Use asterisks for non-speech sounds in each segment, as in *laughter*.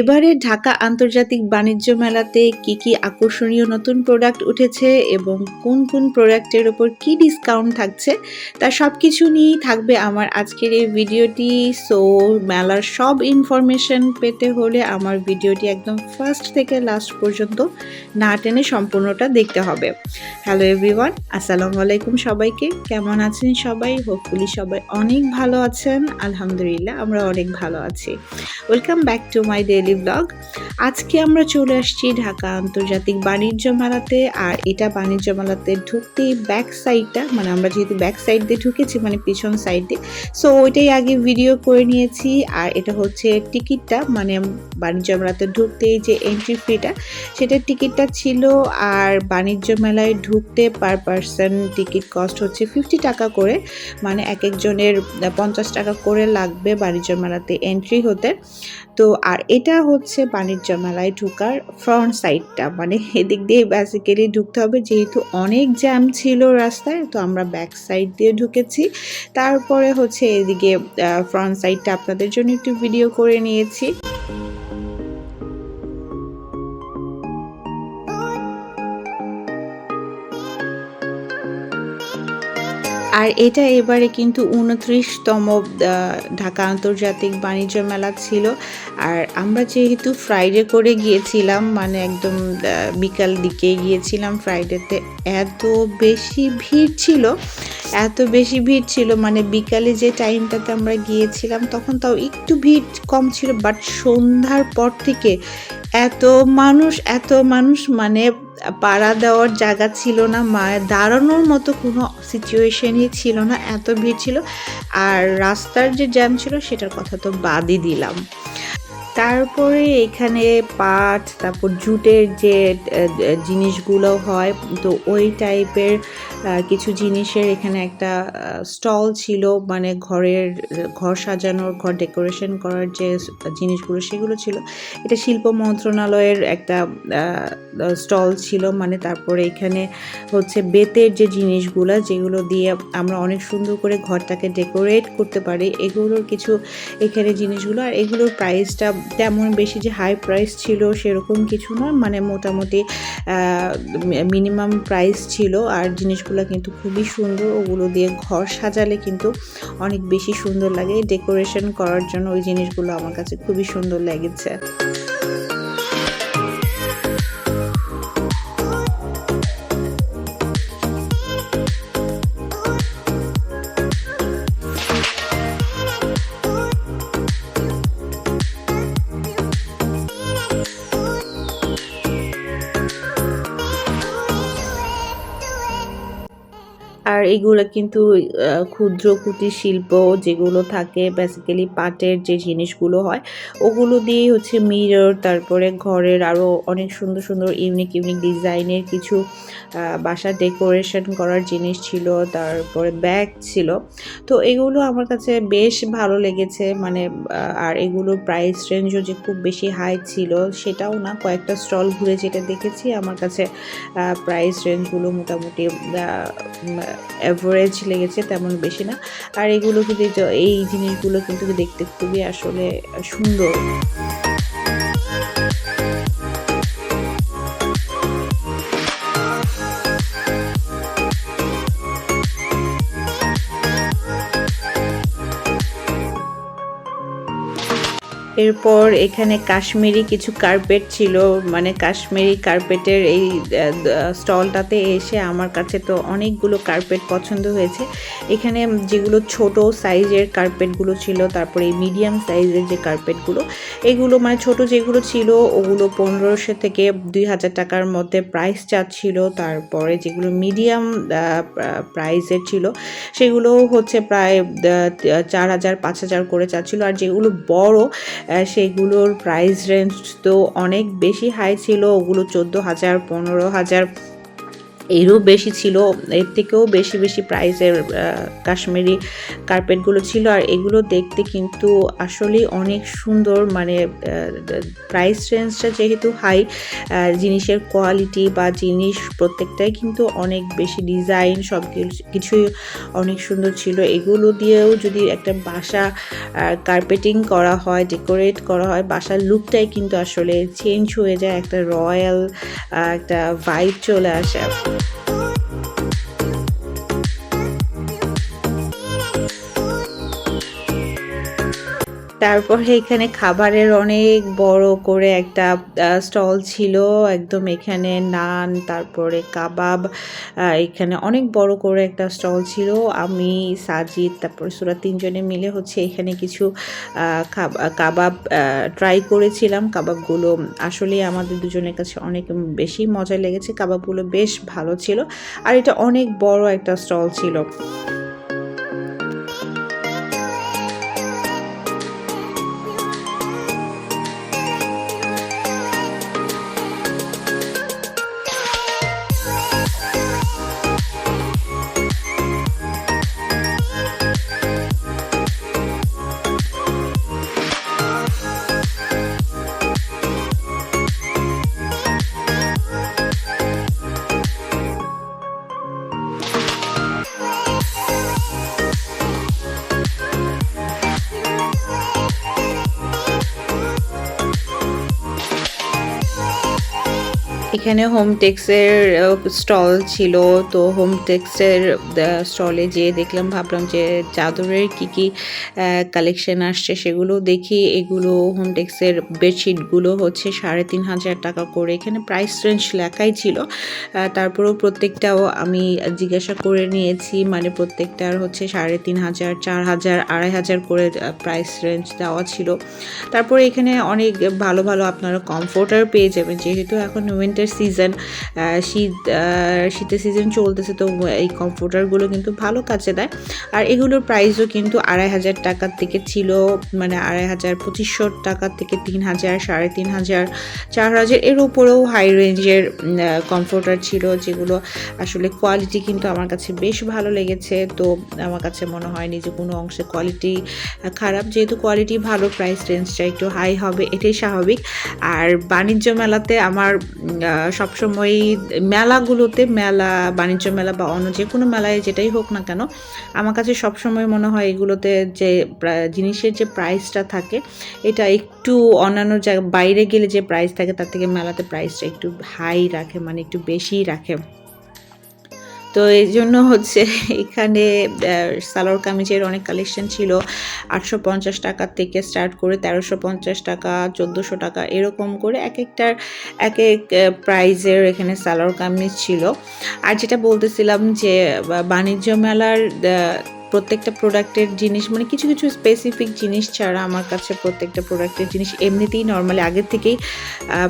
এবারে ঢাকা আন্তর্জাতিক বাণিজ্য মেলাতে কি কি আকর্ষণীয় নতুন প্রোডাক্ট উঠেছে এবং কোন কোন প্রোডাক্টের ওপর কি ডিসকাউন্ট থাকছে, তা সব কিছু নিয়েই থাকবে আমার আজকের এই ভিডিওটি। সো মেলার সব ইনফরমেশন পেতে হলে আমার ভিডিওটি একদম ফার্স্ট থেকে লাস্ট পর্যন্ত না টেনে সম্পূর্ণটা দেখতে হবে। হ্যালো এভরিওয়ান আসসালামু আলাইকুম সবাইকে। কেমন আছেন সবাই? হোপফুলি সবাই অনেক ভালো আছেন। আলহামদুলিল্লাহ, আমরা অনেক ভালো আছি। Welcome back to my daily blog আজকে আমরা চলে আসছি ঢাকা আন্তর্জাতিক বাণিজ্য মেলাতে, আর এটা বাণিজ্য মেলাতে ঢুকতেই ব্যাক সাইডটা মানে আমরা যেহেতু ব্যাক সাইড দিয়ে ঢুকেছি মানে পিছন সাইড দিয়ে সো ওইটাই আগে ভিডিও করে নিয়েছি, আর এটা হচ্ছে টিকিটটা মানে বাণিজ্য মেলাতে ঢুকতেই যে এন্ট্রি ফিটা সেটার টিকিটটা ছিল, আর বাণিজ্য মেলায় ঢুকতে পার পার্সন টিকিট কস্ট হচ্ছে ফিফটি টাকা করে মানে এক একজনের পঞ্চাশ টাকা করে লাগবে বাণিজ্য মেলাতে এন্ট্রি হতে। তো, আর এটা হচ্ছে বাণিজ্য মেলায় ঢুকার ফ্রন্ট সাইডটা মানে এদিক দিয়ে বেসিক্যালি ঢুকতে হবে, যেহেতু অনেক জ্যাম ছিল রাস্তায়, তো আমরা ব্যাক সাইড দিয়ে ঢুকেছি। তারপরে হচ্ছে এদিকে ফ্রন্ট সাইডটা আপনাদের জন্য একটু ভিডিও করে নিয়েছি। আর এটা এবারে কিন্তু উনত্রিশতম ঢাকা আন্তর্জাতিক বাণিজ্য মেলা ছিল। আর আমরা যেহেতু ফ্রাইডে করে গিয়েছিলাম মানে একদম বিকাল দিকে গিয়েছিলাম ফ্রাইডেতে এত বেশি ভিড় ছিল, এত বেশি ভিড় ছিল মানে বিকালে যে টাইমটাতে আমরা গিয়েছিলাম, তখন তাও একটু ভিড় কম ছিল বাট সন্ধ্যার পর থেকে এত মানুষ এত মানুষ মানে পাড়া দেওয়ার জায়গা ছিল না, মায়ের দাঁড়ানোর মতো কোনো সিচুয়েশনই ছিল না, এত ভিড় ছিল। আর রাস্তার যে জ্যাম ছিল সেটার কথা তো বাদই দিলাম। তারপরে এখানে পাট, তারপর জুটের যে জিনিসগুলো হয়, তো ওই টাইপের কিছু জিনিসের এখানে একটা স্টল ছিল মানে ঘরের, ঘর সাজানোর, ঘর ডেকোরেশন করার যে জিনিসগুলো সেগুলো ছিল। এটা শিল্প মন্ত্রণালয়ের একটা স্টল ছিল মানে তারপরে এখানে হচ্ছে বেতের যে জিনিসগুলো, যেগুলো দিয়ে আমরা অনেক সুন্দর করে ঘরটাকে ডেকোরেট করতে পারি, এগুলোর কিছু এখানে জিনিসগুলো, আর এগুলোর প্রাইসটা তেমন বেশি যে হাই প্রাইস ছিল সেরকম কিছু না মানে মোটামুটি মিনিমাম প্রাইস ছিল, আর জিনিসগুলো কিন্তু খুবই সুন্দর। ওগুলো দিয়ে ঘর সাজালে কিন্তু অনেক বেশি সুন্দর লাগে। ডেকোরেশন করার জন্য ওই জিনিসগুলো আমার কাছে খুবই সুন্দর লেগেছে। আর এগুলো কিন্তু ক্ষুদ্র কুটির শিল্প যেগুলো থাকে বেসিক্যালি পাটের যে জিনিসগুলো হয়, ওগুলো দিয়েই হচ্ছে মিরর তারপরে ঘরের আরও অনেক সুন্দর সুন্দর ইউনিক ইউনিক ডিজাইনের কিছু বাসা ডেকোরেশন করার জিনিস ছিল, তারপরে ব্যাগ ছিল। তো এগুলো আমার কাছে বেশ ভালো লেগেছে মানে আর এগুলোর প্রাইস রেঞ্জও যে খুব বেশি হাই ছিল, সেটাও না, কয়েকটা স্টল ঘুরে যেটা দেখেছি, আমার কাছে প্রাইস রেঞ্জগুলো মোটামুটি অ্যাভারেজ লেগেছে তেমন বেশি না। আর এগুলো কিন্তু এই জিনিসগুলো কিন্তু দেখতে খুবই আসলে সুন্দর। এরপর এখানে কাশ্মীরি কিছু কার্পেট ছিল। মানে কাশ্মীরি কার্পেটের এই স্টলটাতে এসে আমার কাছে তো অনেকগুলো কার্পেট পছন্দ হয়েছে। এখানে যেগুলো ছোট সাইজের কার্পেটগুলো ছিল, তারপরে এই মিডিয়াম সাইজের যে কার্পেটগুলো এগুলো মানে ছোট যেগুলো ছিল, ওগুলো পনেরোশো থেকে দুই হাজার টাকার মধ্যে প্রাইস চাচ্ছিল। তারপরে যেগুলো মিডিয়াম প্রাইসের ছিল সেগুলো হচ্ছে প্রায় চার হাজার, পাঁচ হাজার করে চাচ্ছিল। আর যেগুলো বড় সেগুলোর প্রাইস রেঞ্জ তো অনেক বেশি হাই ছিল। ওগুলো চোদ্দ হাজার পনেরো হাজার এরও বেশি ছিল, এর থেকেও বেশি বেশি প্রাইসের কাশ্মীরি কার্পেটগুলো ছিল। আর এগুলো দেখতে কিন্তু আসলেই অনেক সুন্দর মানে প্রাইস রেঞ্জটা যেহেতু হাই জিনিসের কোয়ালিটি বা জিনিস প্রত্যেকটাই কিন্তু অনেক বেশি ডিজাইন, সব কিছুই অনেক সুন্দর ছিল। এগুলো দিয়েও যদি একটা বাসা কার্পেটিং করা হয়, ডেকোরেট করা হয়, বাসার লুকটাই কিন্তু আসলে চেঞ্জ হয়ে যায়, একটা রয়্যাল একটা ভাইব চলে আসে। তারপরে এখানে খাবারের অনেক বড় করে একটা স্টল ছিল। একদম এখানে নান, তারপরে কাবাব এখানে অনেক বড় করে একটা স্টল ছিল। আমি, সাজিদ, তারপরে সুরা তিনজনে মিলে হচ্ছে এখানে কিছু কাবাব ট্রাই করেছিলাম। কাবাবগুলো আসলে আমাদের দুজনের কাছে অনেক বেশি মজা লেগেছে। কাবাবগুলো বেশ ভালো ছিল। আর এটা অনেক বড় একটা স্টল ছিল। এখানে হোম টেক্সের স্টল ছিল। তো হোম টেক্সের স্টলে যেয়ে দেখলাম, ভাবলাম যে চাদরের কি কি কালেকশন আসছে সেগুলো দেখি। এগুলো হোম টেক্সের বেডশিটগুলো হচ্ছে সাড়ে তিন হাজার টাকা করে। এখানে প্রাইস রেঞ্জ লেখাই ছিল। তারপরেও প্রত্যেকটাও আমি জিজ্ঞাসা করে নিয়েছি। মানে প্রত্যেকটার হচ্ছে সাড়ে তিন হাজার, চার হাজার, আড়াই হাজার করে প্রাইস রেঞ্জ দেওয়া ছিল। তারপরে এখানে অনেক ভালো ভালো আপনারা কমফোর্টার পেয়ে যাবেন। যেহেতু এখন উইন্টার সিজন শীত শীতের সিজন চলতেছে তো এই কমফোর্টারগুলো কিন্তু ভালো কাজে দেয়। আর এগুলোর প্রাইসও কিন্তু আড়াই হাজার টাকার থেকে ছিল মানে আড়াই হাজার পঁচিশশো টাকার থেকে তিন হাজার, সাড়ে তিন হাজার, চার হাজার, এর উপরেও হাই রেঞ্জের কমফোর্টার ছিল যেগুলো আসলে কোয়ালিটি কিন্তু আমার কাছে বেশ ভালো লেগেছে। তো আমার কাছে মনে হয়নি যে কোনো অংশে কোয়ালিটি খারাপ, যেহেতু কোয়ালিটি ভালো প্রাইস রেঞ্জটা একটু হাই হবে, এটাই স্বাভাবিক। আর বাণিজ্য মেলাতে আমার সবসময়ই মেলাগুলোতে, মেলা, বাণিজ্য মেলা বা অন্য যে কোনো মেলায় যেটাই হোক না কেন, আমার কাছে সবসময় মনে হয় এগুলোতে যে জিনিসের যে প্রাইসটা থাকে, এটা একটু অন্যান্য জায়গা বাইরে গেলে যে প্রাইস থাকে, তার থেকে মেলাতে প্রাইসটা একটু হাই রাখে মানে একটু বেশিই রাখে। তো এই জন্য হচ্ছে এখানে সালোয়ার কামিজের অনেক কালেকশন ছিল। আটশো পঞ্চাশ টাকার থেকে স্টার্ট করে তেরোশো পঞ্চাশ টাকা, চোদ্দোশো টাকা এরকম করে এক একটার এক এক প্রাইজের এখানে সালোয়ার কামিজ ছিল। আর যেটা বলতেছিলাম যে বাণিজ্য মেলার প্রত্যেকটা প্রোডাক্টের জিনিস মানে কিছু কিছু স্পেসিফিক জিনিস ছাড়া আমার কাছে প্রত্যেকটা প্রোডাক্টের জিনিস এমনিতেই নর্মালি আগের থেকেই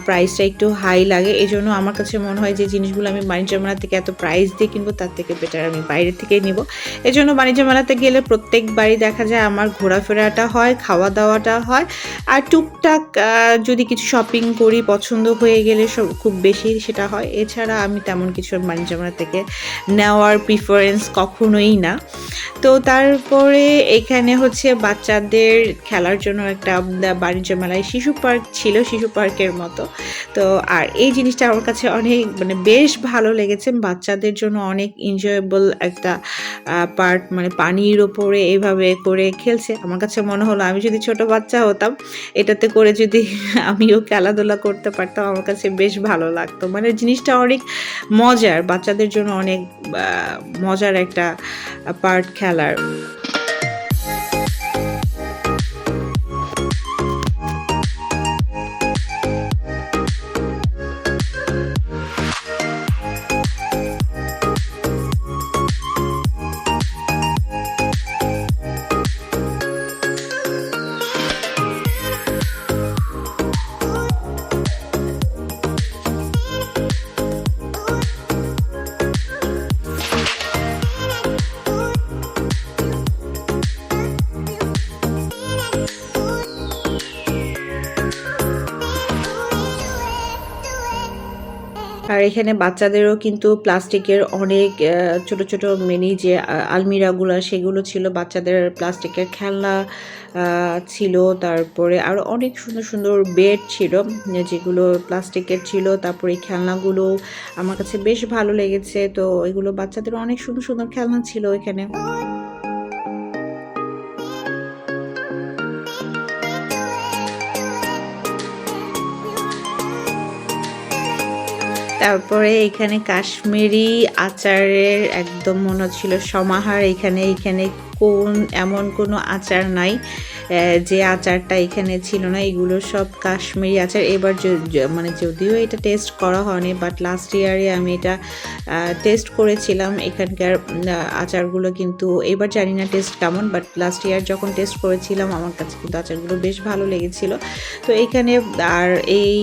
প্রাইসটা একটু হাই লাগে। এই জন্য আমার কাছে মনে হয় যে জিনিসগুলো আমি বাণিজ্য মেলা থেকে এত প্রাইস দিয়ে কিনবো, তার থেকে বেটার আমি বাইরে থেকেই নিব। এই জন্য বাণিজ্য মেলাতে গেলে প্রত্যেকবারই দেখা যায় আমার ঘোরাফেরাটা হয় খাওয়া দাওয়াটা হয়। আর টুকটাক যদি কিছু শপিং করি, পছন্দ হয়ে গেলে সব খুব বেশি সেটা হয়। এছাড়া আমি তেমন কিছু বাণিজ্য মেলা থেকে নেওয়ার প্রিফারেন্স কখনোই না। তো তারপরে এখানে হচ্ছে বাচ্চাদের খেলার জন্য একটা বাণিজ্য মেলায় শিশু পার্ক ছিল, শিশু পার্কের মতো। তো আর এই জিনিসটা আমার কাছে অনেক মানে বেশ ভালো লেগেছে। বাচ্চাদের জন্য অনেক এনজয়েবল একটা পার্ট মানে পানির ওপরে এভাবে করে খেলছে। আমার কাছে মনে হলো আমি যদি ছোট বাচ্চা হতাম, এটাতে করে যদি *laughs* আমিও খেলাধুলা করতে পারতাম, আমার কাছে বেশ ভালো লাগতো। মানে জিনিসটা অনেক মজার, বাচ্চাদের জন্য অনেক মজার একটা পার্ট খেলার আর এখানে বাচ্চাদেরও কিন্তু প্লাস্টিকের অনেক ছোট ছোট মিনি যে আলমিরাগুলো, সেগুলো ছিল। বাচ্চাদের প্লাস্টিকের খেলনা ছিল। তারপরে আরও অনেক সুন্দর সুন্দর বেড ছিল, যেগুলো প্লাস্টিকের ছিল। তারপরে এই খেলনাগুলো আমার কাছে বেশ ভালো লেগেছে। তো এগুলো বাচ্চাদের অনেক সুন্দর সুন্দর খেলনা ছিল এখানে। তারপরে এখানে কাশ্মীরি আচারের একদম মনে হচ্ছিল সমাহার, এখানে এখানে কোন, এমন কোনো আচার নাই। যে আচারটা এখানে ছিল না, এগুলো সব কাশ্মীরি আচার। এবার মানে যদিও এটা টেস্ট করা হয়নি বাট লাস্ট ইয়ারে আমি এটা টেস্ট করেছিলাম এখানকার আচারগুলো কিন্তু। এবার জানি না টেস্ট কেমন বাট লাস্ট ইয়ার যখন টেস্ট করেছিলাম, আমার কাছে কিন্তু আচারগুলো বেশ ভালো লেগেছিল। তো এখানে, আর এই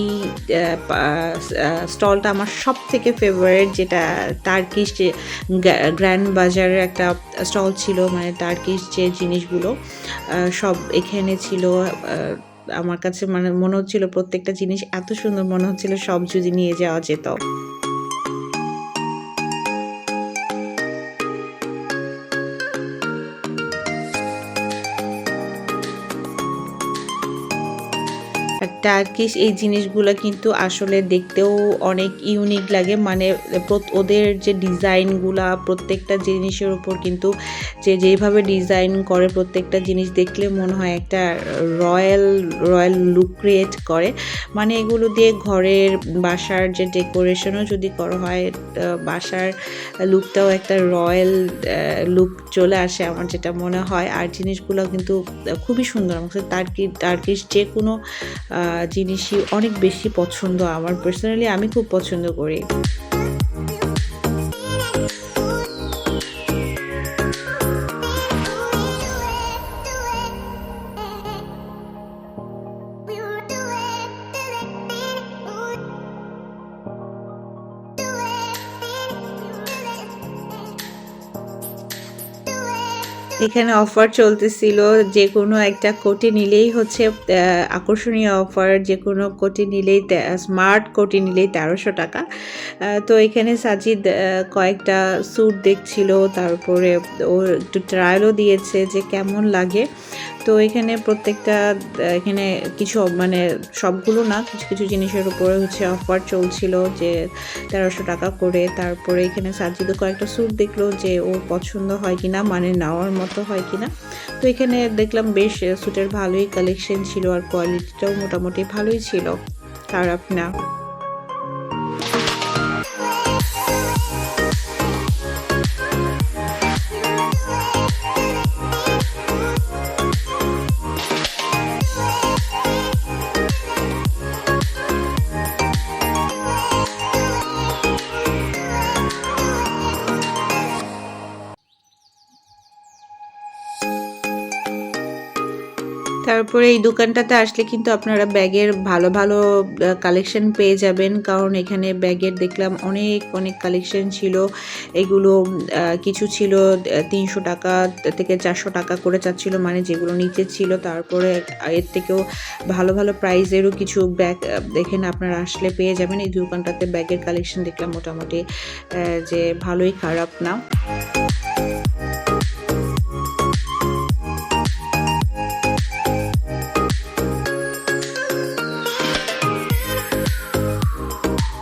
স্টলটা আমার সব থেকে ফেভারিট যেটা টার্কিশ যে গ্র্যান্ড বাজারের একটা স্টল ছিল মানে টার্কিশ যে জিনিসগুলো সব এখানে ছিল আমার কাছে মানে মনে হচ্ছিল প্রত্যেকটা জিনিস এত সুন্দর মনে হচ্ছিল, সব যদি নিয়ে যাওয়া যেত। টার্কিশ এই জিনিসগুলো কিন্তু আসলে দেখতেও অনেক ইউনিক লাগে। মানে ওদের যে ডিজাইনগুলা প্রত্যেকটা জিনিসের উপর কিন্তু যে যেভাবে ডিজাইন করে প্রত্যেকটা জিনিস দেখলে মনে হয় একটা রয়্যাল রয়্যাল লুক ক্রিয়েট করে। মানে এগুলো দিয়ে ঘরের বাসার যে ডেকোরেশনও যদি করা হয় বাসার লুকটাও একটা রয়্যাল লুক চলে আসে আমার যেটা মনে হয়। আর জিনিসগুলো কিন্তু খুবই সুন্দর। আমার টার্কি টার্কিশ যে কোনো জিনিসই অনেক বেশি পছন্দ আমার পার্সোনালি আমি খুব পছন্দ করি। এখানে অফার চলতেছিল যে কোনো একটা কোটি নিলেই হচ্ছে আকর্ষণীয় অফার যে কোনো কোটি নিলেই স্মার্ট কোটি নিলেই তেরোশো টাকা। তো এখানে সাজিদ কয়েকটা স্যুট দেখছিল, তারপরে ও একটু ট্রায়ালও দিয়েছে যে কেমন লাগে। তো এখানে প্রত্যেকটা এখানে কিছু মানে সবগুলো না, কিছু কিছু জিনিসের উপরে হচ্ছে অফার চলছিল যে তেরোশো টাকা করে। তারপরে এখানে সাজিদও কয়েকটা স্যুট দেখল যে ওর পছন্দ হয় কিনা মানে নেওয়ার মতো হয় কিনা। তো এখানে দেখলাম বেশ স্যুটের ভালোই কালেকশন ছিল আর কোয়ালিটিটাও মোটামুটি ভালোই ছিল। খারাপ না। তারপরে এই দোকানটাতে আসলে কিন্তু আপনারা ব্যাগের ভালো ভালো কালেকশন পেয়ে যাবেন। কারণ এখানে ব্যাগের দেখলাম অনেক অনেক কালেকশন ছিল। এগুলো কিছু ছিল তিনশো টাকা থেকে চারশো টাকা করে চাচ্ছিল মানে যেগুলো নিচে ছিল। তারপরে এর থেকেও ভালো ভালো প্রাইজেরও কিছু ব্যাগ দেখেন আপনারা আসলে পেয়ে যাবেন। এই দোকানটাতে ব্যাগের কালেকশন দেখলাম মোটামুটি যে ভালোই খারাপ না।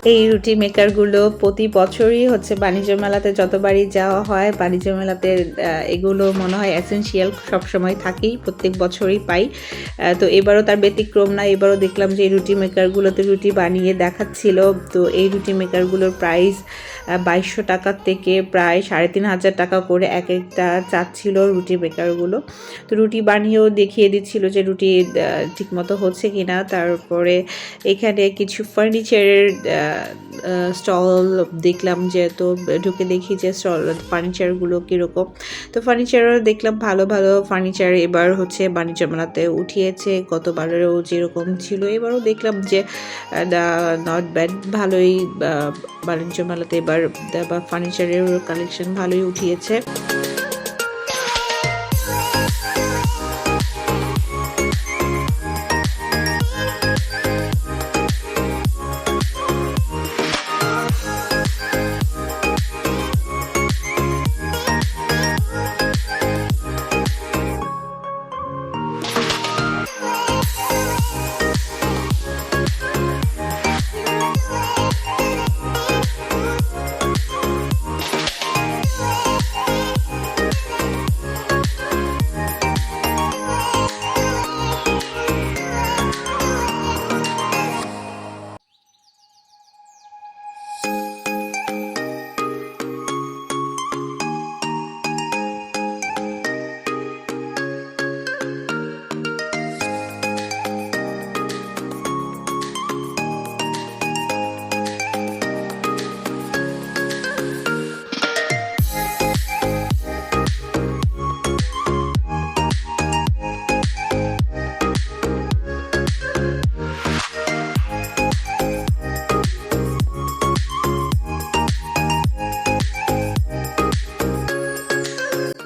এই রুটি মেকারগুলো প্রতি বছরই হচ্ছে বাণিজ্য মেলাতে যতবারই যাওয়া হয়, বাণিজ্য মেলাতে এগুলো মনে হয় এসেনশিয়াল সবসময় থাকেই, প্রত্যেক বছরই পাই। তো এবারও তার ব্যতিক্রম না, এবারও দেখলাম যে এই রুটি মেকারগুলোতে রুটি বানিয়ে দেখাচ্ছিল। তো এই রুটি মেকারগুলোর প্রাইস বাইশশো টাকার থেকে প্রায় সাড়ে তিন হাজার টাকা করে এক একটা চাচ্ছিল রুটি মেকারগুলো। তো রুটি বানিয়েও দেখিয়ে দিচ্ছিল যে রুটি ঠিকমতো হচ্ছে কিনা। তারপরে এখানে কিছু ফার্নিচারের স্টল দেখলাম যে তো ঢুকে দেখি যে স্টল ফার্নিচারগুলো কীরকম। তো ফার্নিচারও দেখলাম ভালো ভালো ফার্নিচার এবার হচ্ছে বাণিজ্য মেলাতে উঠিয়েছে, গতবারেও যেরকম ছিল। এবারও দেখলাম যে নট ব্যাড ভালোই বাণিজ্য মেলাতে এবার ফার্নিচারের কালেকশন ভালোই উঠিয়েছে।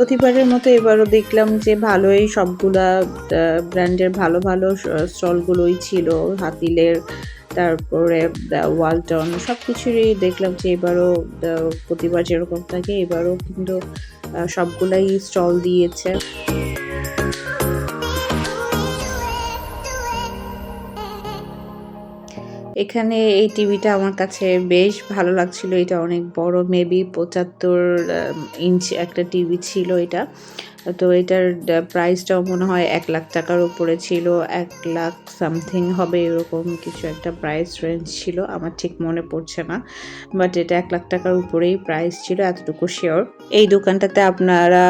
প্রতিবারের মতো এবারও দেখলাম যে ভালোই সবগুলা ব্র্যান্ডের ভালো ভালো স্টলগুলোই ছিল। হাতিলের, তারপরে ওয়ালটন সব কিছুরই দেখলাম যে এবারও প্রতিবার যেরকম থাকে এবারও কিন্তু সবগুলাই স্টল দিয়েছে। এখানে এই টিভিটা আমার কাছে বেশ ভালো লাগছিল। এটা অনেক বড় মেবি পঁচাত্তর ইঞ্চ একটা টিভি ছিল এটা। তো এটার প্রাইসটাও মনে হয় এক লাখ টাকার উপরে ছিল, এক লাখ সামথিং হবে এরকম কিছু একটা প্রাইস রেঞ্জ ছিল, আমার ঠিক মনে পড়ছে না বাট এটা এক লাখ টাকার উপরেই প্রাইস ছিল, এতটুকু শিওর এই দোকানটাতে আপনারা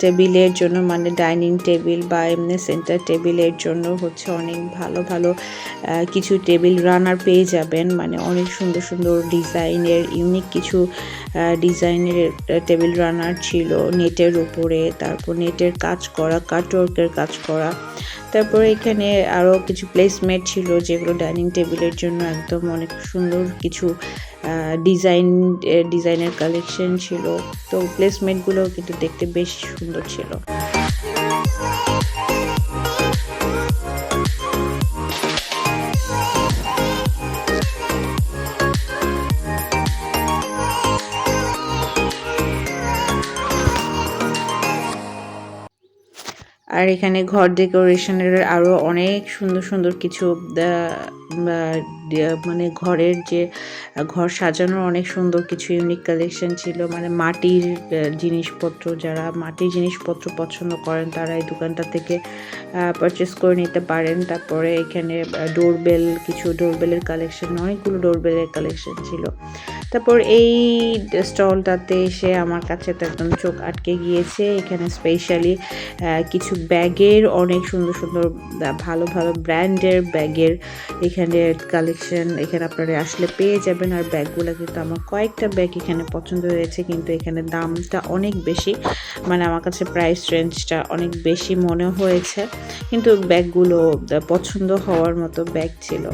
টেবিলের জন্য মানে ডাইনিং টেবিল বা এমনি সেন্টার টেবিলের জন্য হচ্ছে অনেক ভালো ভালো কিছু টেবিল রানার পেয়ে যাবেন মানে অনেক সুন্দর সুন্দর ডিজাইনের ইউনিক কিছু ডিজাইনের টেবিল রানার ছিল নেটের উপরে, তারপর নেটের কাজ করা কাটওয়ার্কের কাজ করা, তারপরে এখানে আরও কিছু প্লেসমেট ছিল যেগুলো ডাইনিং টেবিলের জন্য একদম অনেক সুন্দর কিছু ডিজাইন ডিজাইনের কালেকশন ছিল। তো প্লেসমেন্টগুলো কিন্তু দেখতে বেশ সুন্দর ছিল। আর এখানে ঘর ডেকোরেশনের আরও অনেক সুন্দর সুন্দর কিছু মানে ঘরের যে ঘর সাজানোর অনেক সুন্দর কিছু ইউনিক কালেকশন ছিল। মানে মাটির জিনিসপত্র, যারা মাটির জিনিসপত্র পছন্দ করেন, তারা এই দোকানটা থেকে পারচেস করে নিতে পারেন। তারপরে এখানে ডোরবেল কিছু ডোরবেলের কালেকশন অনেকগুলো ডোরবেলের কালেকশন ছিল। তারপর এই স্টলটাতে এসে আমার কাছে তো একদম চোখ আটকে গিয়েছে। এখানে স্পেশালি কিছু ব্যাগের অনেক সুন্দর সুন্দর ভালো ভালো ব্র্যান্ডের ব্যাগের এখানে কালেকশন এখানে আপনারা আসলে পেয়ে যাবেন। আর ব্যাগগুলো কিন্তু আমার কয়েকটা ব্যাগ এখানে পছন্দ হয়েছে, কিন্তু এখানে দামটা অনেক বেশি। মানে আমার কাছে প্রাইস রেঞ্জটা অনেক বেশি মনে হয়েছে। কিন্তু ব্যাগগুলো পছন্দ হওয়ার মতো ব্যাগ ছিল।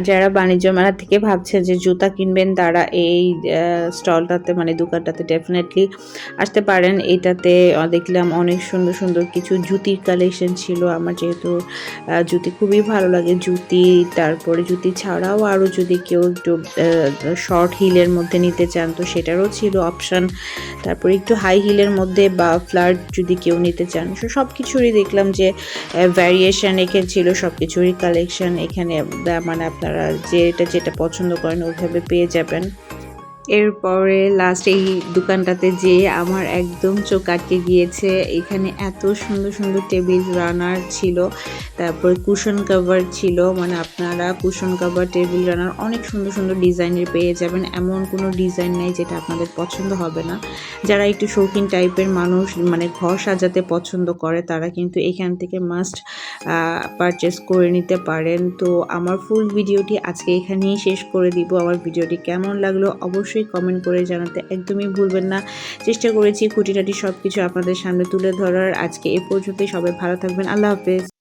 আর যারা বাণিজ্য মেলা থেকে ভাবছেন যে জুতা কিনবেন, তারা এই স্টলটাতে মানে দোকানটাতে ডেফিনেটলি আসতে পারেন। এটাতে দেখলাম অনেক সুন্দর সুন্দর কিছু জুতির কালেকশন ছিল। আমার যেহেতু জুতি খুবই ভালো লাগে, জুতি, তারপরে জুতি ছাড়াও আরও যদি কেউ একটু শর্ট হিলের মধ্যে নিতে চান, তো সেটারও ছিল অপশান তারপরে একটু হাই হিলের মধ্যে বা ফ্লার্ট যদি কেউ নিতে চান সো সব কিছুরই দেখলাম যে ভ্যারিয়েশন এখানে ছিল সব কিছুরই কালেকশন এখানে মানে আপনারা যেটা যেটা পছন্দ করেন ওইভাবে পেয়ে যাবেন। এরপরে লাস্ট এই দোকানটাতে যে আমার একদম চোখ আটকে গিয়েছে। এখানে এত সুন্দর সুন্দর টেবিল রানার ছিল, তারপর কুশন কাভার ছিল মানে আপনারা কুশন কাভার টেবিল রানার অনেক সুন্দর সুন্দর ডিজাইনের পেয়ে যাবেন। এমন কোনো ডিজাইন নেই যেটা আপনাদের পছন্দ হবে না। যারা একটু শৌখিন টাইপের মানুষ মানে ঘর সাজাতে পছন্দ করে, তারা কিন্তু এখান থেকে মাস্ট পারচেস করে নিতে পারেন। তো আমার ফুল ভিডিওটি আজকে এখানেই শেষ করে দিব। আমার ভিডিওটি কেমন লাগল অবশ্যই কমেন্ট করে জানাতে একদমই ভুলবেন না। চেষ্টা করেছি খুঁটিনাটি সব কিছু আপনাদের সামনে তুলে ধরার। আজকে এ পর্যন্তই। সবাই ভালো থাকবেন। আল্লাহ হাফেজ।